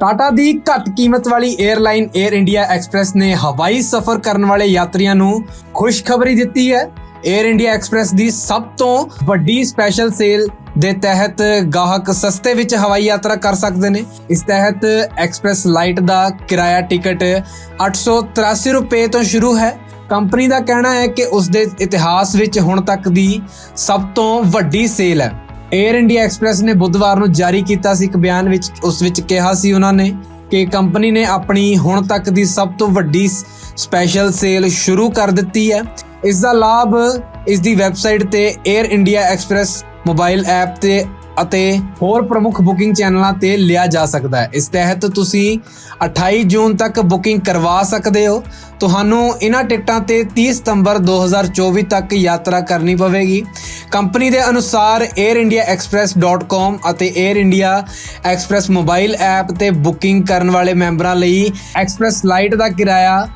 ਟਾਟਾ ਦੀ ਘੱਟ ਕੀਮਤ ਵਾਲੀ 에ਅਰਲਾਈਨ 에ਅਰ ਇੰਡੀਆ ਐਕਸਪ੍ਰੈਸ ਨੇ ਹਵਾਈ ਸਫ਼ਰ ਕਰਨ ਵਾਲੇ ਯਾਤਰੀਆਂ ਨੂੰ ਖੁਸ਼ਖਬਰੀ ਦਿੱਤੀ ਹੈ। 에ਅਰ ਇੰਡੀਆ ਐਕਸਪ੍ਰੈਸ ਦੀ ਸਭ ਤੋਂ ਵੱਡੀ ਸਪੈਸ਼ਲ ਸੇਲ ਦੇ ਤਹਿਤ ਗਾਹਕ ਸਸਤੇ ਵਿੱਚ ਹਵਾਈ ਯਾਤਰਾ ਕਰ ਸਕਦੇ ਨੇ। ਇਸ ਤਹਿਤ ਐਕਸਪ੍ਰੈਸ ਲਾਈਟ ਦਾ ਕਿਰਾਇਆ ਟਿਕਟ 883 ਰੁਪਏ ਤੋਂ ਸ਼ੁਰੂ ਹੈ। ਕੰਪਨੀ ਦਾ ਕਹਿਣਾ ਹੈ ਕਿ ਉਸ ਦੇ ਇਤਿਹਾਸ ਵਿੱਚ ਹੁਣ ਤੱਕ ਦੀ ਸਭ ਤੋਂ ਵੱਡੀ ਸੇਲ ਹੈ। 에ਅਰ ਇੰਡੀਆ ਐਕਸਪ੍ਰੈਸ ਨੇ ਬੁੱਧਵਾਰ ਨੂੰ ਜਾਰੀ ਕੀਤਾ ਸੀ ਇੱਕ ਬਿਆਨ ਵਿੱਚ, ਉਸ ਵਿੱਚ ਕਿਹਾ ਸੀ ਉਹਨਾਂ ਨੇ ਕਿ ਕੰਪਨੀ ਨੇ ਆਪਣੀ ਹੁਣ ਤੱਕ ਦੀ ਸਭ ਤੋਂ ਵੱਡੀ ਸਪੈਸ਼ਲ ਸੇਲ ਸ਼ੁਰੂ ਕਰ ਦਿੱਤੀ ਹੈ। ਇਸ ਦਾ ਲਾਭ ਇਸ ਦੀ ਵੈਬਸਾਈਟ ਤੇ Air India Express mobile app ਤੇ ਅਤੇ ਹੋਰ ਪ੍ਰਮੁੱਖ ਬੁਕਿੰਗ ਚੈਨਲਾਂ ਤੇ ਲਿਆ ਜਾ ਸਕਦਾ ਹੈ। ਇਸ ਤਹਿਤ ਤੁਸੀਂ 28 ਜੂਨ ਤੱਕ ਬੁਕਿੰਗ ਕਰਵਾ ਸਕਦੇ ਹੋ। ਤੁਹਾਨੂੰ ਇਹਨਾਂ ਟਿਕਟਾਂ ਤੇ 30 ਸਤੰਬਰ 2024 ਤੱਕ ਯਾਤਰਾ ਕਰਨੀ ਪਵੇਗੀ। ਕੰਪਨੀ ਦੇ ਅਨੁਸਾਰ airindiaexpress.com ਅਤੇ Air India Express mobile app ਤੇ ਬੁਕਿੰਗ ਕਰਨ ਵਾਲੇ ਮੈਂਬਰਾਂ ਲਈ ਐਕਸਪ੍ਰੈਸ ਲਾਈਟ ਦਾ ਕਿਰਾਇਆ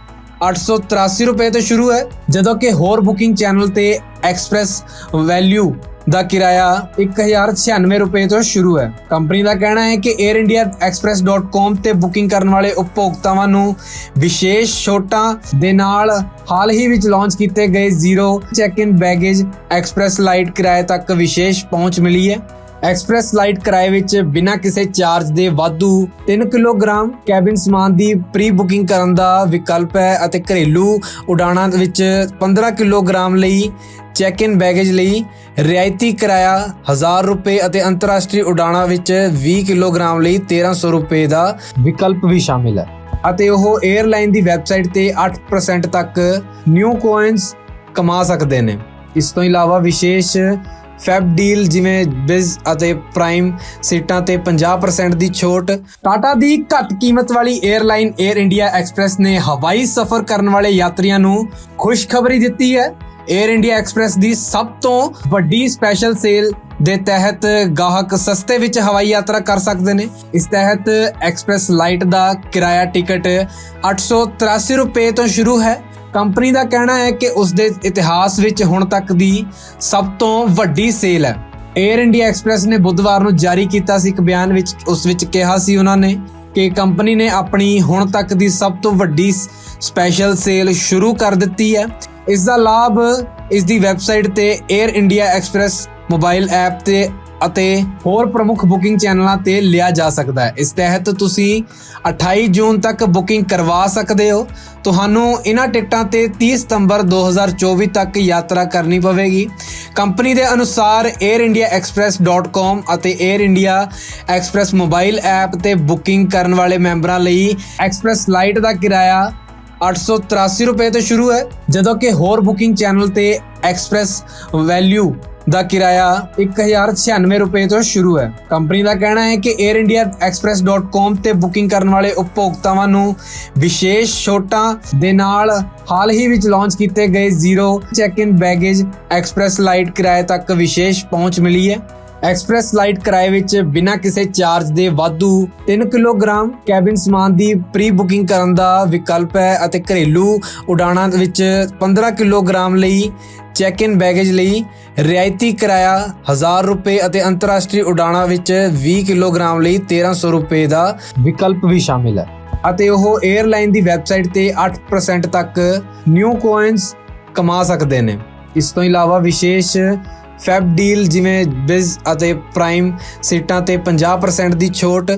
883 ਰੁਪਏ ਤੋਂ ਸ਼ੁਰੂ ਹੈ। ਜਦੋਂ ਕਿ ਹੋਰ ਬੁਕਿੰਗ ਚੈਨਲ ਤੇ ਐਕਸਪ੍ਰੈਸ ਵੈਲਿਊ ਦਾ ਕਿਰਾਇਆ 1096 ਰੁਪਏ ਤੋਂ ਸ਼ੁਰੂ ਹੈ। ਕੰਪਨੀ ਦਾ ਕਹਿਣਾ ਹੈ ਕਿ airindiaexpress.com ਤੇ ਬੁਕਿੰਗ ਕਰਨ ਵਾਲੇ ਉਪਭੋਗਤਾਵਾਂ ਨੂੰ ਵਿਸ਼ੇਸ਼ ਛੋਟਾਂ ਦੇ ਨਾਲ ਹਾਲ ਹੀ ਵਿੱਚ ਲਾਂਚ ਕੀਤੇ ਗਏ zero check in baggage Express Light ਕਿਰਾਏ ਤੱਕ ਵਿਸ਼ੇਸ਼ ਪਹੁੰਚ ਮਿਲੀ ਹੈ। ਐਕਸਪ੍ਰੈਸ ਲਾਈਟ ਕਿਰਾਏ ਵਿੱਚ ਬਿਨਾਂ ਕਿਸੇ ਚਾਰਜ ਦੇ ਵਾਧੂ 3 ਕਿਲੋਗ੍ਰਾਮ ਕੈਬਿਨ ਸਮਾਨ ਦੀ ਪ੍ਰੀ ਬੁਕਿੰਗ ਕਰਨ ਦਾ ਵਿਕਲਪ ਹੈ ਅਤੇ ਘਰੇਲੂ ਉਡਾਣਾਂ ਵਿੱਚ 15 ਕਿਲੋਗ੍ਰਾਮ ਲਈ ਚੈੱਕ ਇਨ ਬੈਗੇਜ ਲਈ ਰਿਆਇਤੀ ਕਿਰਾਇਆ 1000 ਰੁਪਏ ਅਤੇ ਅੰਤਰਰਾਸ਼ਟਰੀ ਉਡਾਣਾਂ ਵਿੱਚ 20 ਕਿਲੋਗ੍ਰਾਮ ਲਈ 1300 ਰੁਪਏ ਦਾ ਵਿਕਲਪ ਵੀ ਸ਼ਾਮਿਲ ਹੈ। ਅਤੇ ਉਹ 에ਅਰਲਾਈਨ ਦੀ ਵੈਬਸਾਈਟ ਤੇ 8% ਤੱਕ ਨਿਊ ਕੋਇਨਸ ਕਮਾ ਸਕਦੇ ਨੇ। ਇਸ ਤੋਂ ਇਲਾਵਾ ਵਿਸ਼ੇਸ਼ ਫੈਬ ਡੀਲ ਜਿਵੇਂ ਬਿਜ਼ ਅਤੇ ਪ੍ਰਾਈਮ ਸੀਟਾਂ ਤੇ 50% ਦੀ ਛੋਟ ਟਾਟਾ ਦੀ ਘੱਟ ਕੀਮਤ ਵਾਲੀ 에ਅਰਲਾਈਨ 에ਅਰ ਇੰਡੀਆ ਐਕਸਪ੍ਰੈਸ ਨੇ ਹਵਾਈ ਸਫ਼ਰ ਕਰਨ ਵਾਲੇ ਯਾਤਰੀਆਂ ਨੂੰ ਖੁਸ਼ਖਬਰੀ ਦਿੱਤੀ ਹੈ। 에ਅਰ ਇੰਡੀਆ ਐਕਸਪ੍ਰੈਸ ਦੀ ਸਭ ਤੋਂ ਵੱਡੀ ਸਪੈਸ਼ਲ ਸੇਲ ਦੇ ਤਹਿਤ ਗਾਹਕ ਸਸਤੇ ਵਿੱਚ ਹਵਾਈ ਯਾਤਰਾ ਕਰ ਸਕਦੇ ਨੇ। ਇਸ ਤਹਿਤ ਐਕਸਪ੍ਰੈਸ ਲਾਈਟ ਦਾ ਕਿਰਾਇਆ ਟਿਕਟ 883 ਰੁਪਏ ਤੋਂ ਸ਼ੁਰੂ ਹੈ। ਕੰਪਨੀ ਦਾ ਕਹਿਣਾ ਹੈ ਕਿ ਉਸ ਦੇ ਇਤਿਹਾਸ ਵਿੱਚ ਹੁਣ ਤੱਕ ਦੀ ਸਭ ਤੋਂ ਵੱਡੀ ਸੇਲ ਹੈ। 에ਅਰ ਇੰਡੀਆ ਐਕਸਪ੍ਰੈਸ ਨੇ ਬੁੱਧਵਾਰ ਨੂੰ ਜਾਰੀ ਕੀਤਾ ਸੀ ਇੱਕ ਬਿਆਨ ਵਿੱਚ, ਉਸ ਵਿੱਚ ਕਿਹਾ ਸੀ ਉਹਨਾਂ ਨੇ ਕਿ ਕੰਪਨੀ ਨੇ ਆਪਣੀ ਹੁਣ ਤੱਕ ਦੀ ਸਭ ਤੋਂ ਵੱਡੀ ਸਪੈਸ਼ਲ ਸੇਲ ਸ਼ੁਰੂ ਕਰ ਦਿੱਤੀ ਹੈ। ਇਸ ਦਾ ਲਾਭ ਇਸ ਦੀ ਵੈਬਸਾਈਟ ਤੇ Air India Express mobile app ਤੇ ਅਤੇ ਹੋਰ ਪ੍ਰਮੁੱਖ ਬੁਕਿੰਗ ਚੈਨਲਾਂ ਤੇ ਲਿਆ ਜਾ ਸਕਦਾ ਹੈ। ਇਸ ਤਹਿਤ ਤੁਸੀਂ 28 ਜੂਨ ਤੱਕ ਬੁਕਿੰਗ ਕਰਵਾ ਸਕਦੇ ਹੋ। ਤੁਹਾਨੂੰ ਇਹਨਾਂ ਟਿਕਟਾਂ ਤੇ 30 ਸਤੰਬਰ 2024 ਤੱਕ ਯਾਤਰਾ ਕਰਨੀ ਪਵੇਗੀ। ਕੰਪਨੀ ਦੇ ਅਨੁਸਾਰ airindiaexpress.com ਅਤੇ Air India Express mobile app ਤੇ ਬੁਕਿੰਗ ਕਰਨ ਵਾਲੇ ਮੈਂਬਰਾਂ ਲਈ ਐਕਸਪ੍ਰੈਸ ਲਾਈਟ ਦਾ ਕਿਰਾਇਆ 883 ਰੁਪਏ ਤੋਂ ਸ਼ੁਰੂ ਹੈ, ਜਦੋਂ ਕਿ ਹੋਰ ਬੁਕਿੰਗ ਚੈਨਲ ਤੇ ਐਕਸਪ੍ਰੈਸ ਵੈਲਿਊ ਦਾ ਕਿਰਾਇਆ 1096 ਰੁਪਏ ਤੋਂ ਸ਼ੁਰੂ ਹੈ। ਕੰਪਨੀ ਦਾ ਕਹਿਣਾ ਹੈ ਕਿ airindiaexpress.com ਤੇ ਬੁਕਿੰਗ ਕਰਨ ਵਾਲੇ ਉਪਭੋਗਤਾਵਾਂ ਨੂੰ ਵਿਸ਼ੇਸ਼ ਛੋਟਾਂ ਦੇ ਨਾਲ ਹਾਲ ਹੀ ਵਿੱਚ ਲਾਂਚ ਕੀਤੇ ਗਏ zero check in baggage Express Light ਕਿਰਾਏ ਤੱਕ ਵਿਸ਼ੇਸ਼ ਪਹੁੰਚ ਮਿਲੀ ਹੈ। ਐਕਸਪ੍ਰੈਸ ਲਾਈਟ ਕਿਰਾਏ ਵਿੱਚ ਬਿਨਾਂ ਕਿਸੇ ਚਾਰਜ ਦੇ ਵਾਧੂ 3 ਕਿਲੋਗ੍ਰਾਮ ਕੈਬਿਨ ਸਮਾਨ ਦੀ ਪ੍ਰੀ ਬੁਕਿੰਗ ਕਰਨ ਦਾ ਵਿਕਲਪ ਹੈ ਅਤੇ ਘਰੇਲੂ ਉਡਾਣਾਂ ਵਿੱਚ 15 ਕਿਲੋਗ੍ਰਾਮ ਲਈ ਚੈੱਕ ਇਨ ਬੈਗੇਜ ਲਈ ਰਿਆਇਤੀ ਕਿਰਾਇਆ 1000 ਰੁਪਏ ਅਤੇ ਅੰਤਰਰਾਸ਼ਟਰੀ ਉਡਾਣਾਂ ਵਿੱਚ 20 ਕਿਲੋਗ੍ਰਾਮ ਲਈ 1300 ਰੁਪਏ ਦਾ ਵਿਕਲਪ ਵੀ ਸ਼ਾਮਿਲ ਹੈ। ਅਤੇ ਉਹ 에ਅਰਲਾਈਨ ਦੀ ਵੈਬਸਾਈਟ ਤੇ 8% ਤੱਕ ਨਿਊ ਕੋਇਨਸ ਕਮਾ ਸਕਦੇ ਨੇ। ਇਸ ਤੋਂ ਇਲਾਵਾ ਵਿਸ਼ੇਸ਼ ਫੈਬ ਡੀਲ ਜਿਵੇਂ ਬਿਜ਼ ਅਤੇ ਪ੍ਰਾਈਮ ਸੀਟਾਂ ਤੇ 50% ਦੀ ਛੋਟ